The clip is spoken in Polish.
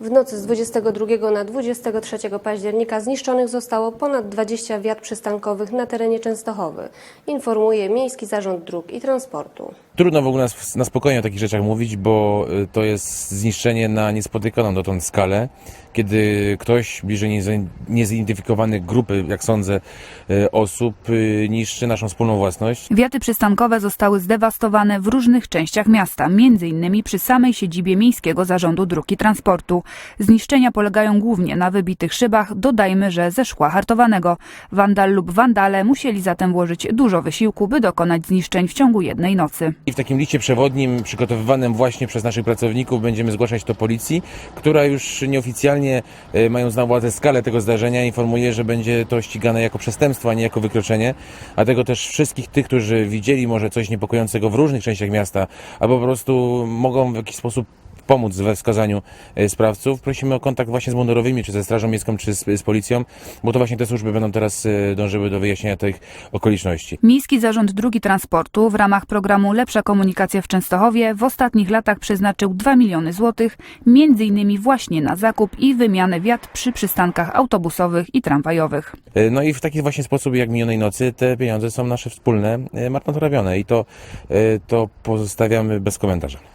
W nocy z 22 na 23 października zniszczonych zostało ponad 20 wiat przystankowych na terenie Częstochowy, informuje Miejski Zarząd Dróg i Transportu. Trudno w ogóle nas- na spokojnie o takich rzeczach mówić, bo y, to jest zniszczenie na niespotykaną dotąd skalę, kiedy ktoś bliżej niezidentyfikowanych grupy, jak sądzę, y, osób y, niszczy naszą wspólną własność. Wiaty przystankowe zostały zdewastowane w różnych częściach miasta, między innymi przy samej siedzibie Miejskiego Zarządu Dróg i Transportu. Zniszczenia polegają głównie na wybitych szybach, dodajmy, że ze szkła hartowanego. Wandal lub wandale musieli zatem włożyć dużo wysiłku, by dokonać zniszczeń w ciągu jednej nocy. I w takim liście przewodnim przygotowywanym właśnie przez naszych pracowników będziemy zgłaszać to policji, która już nieoficjalnie, y, mając na uwadze skalę tego zdarzenia, informuje, że będzie to ścigane jako przestępstwo, a nie jako wykroczenie. Dlatego też wszystkich tych, którzy widzieli może coś niepokojącego w różnych częściach miasta, albo po prostu mogą w jakiś sposób pomóc we wskazaniu y, sprawców. Prosimy o kontakt właśnie z mundurowymi, czy ze Strażą Miejską, czy z, z policją, bo to właśnie te służby będą teraz y, dążyły do wyjaśnienia tych okoliczności. Miejski Zarząd Dróg i Transportu w ramach programu Lepsza Komunikacja w Częstochowie w ostatnich latach przeznaczył 2 miliony złotych, między innymi właśnie na zakup i wymianę wiat przy przystankach autobusowych i tramwajowych. E, No i w taki właśnie sposób jak minionej nocy te pieniądze są nasze wspólne, e, marnotrawione i to, e, to pozostawiamy bez komentarza.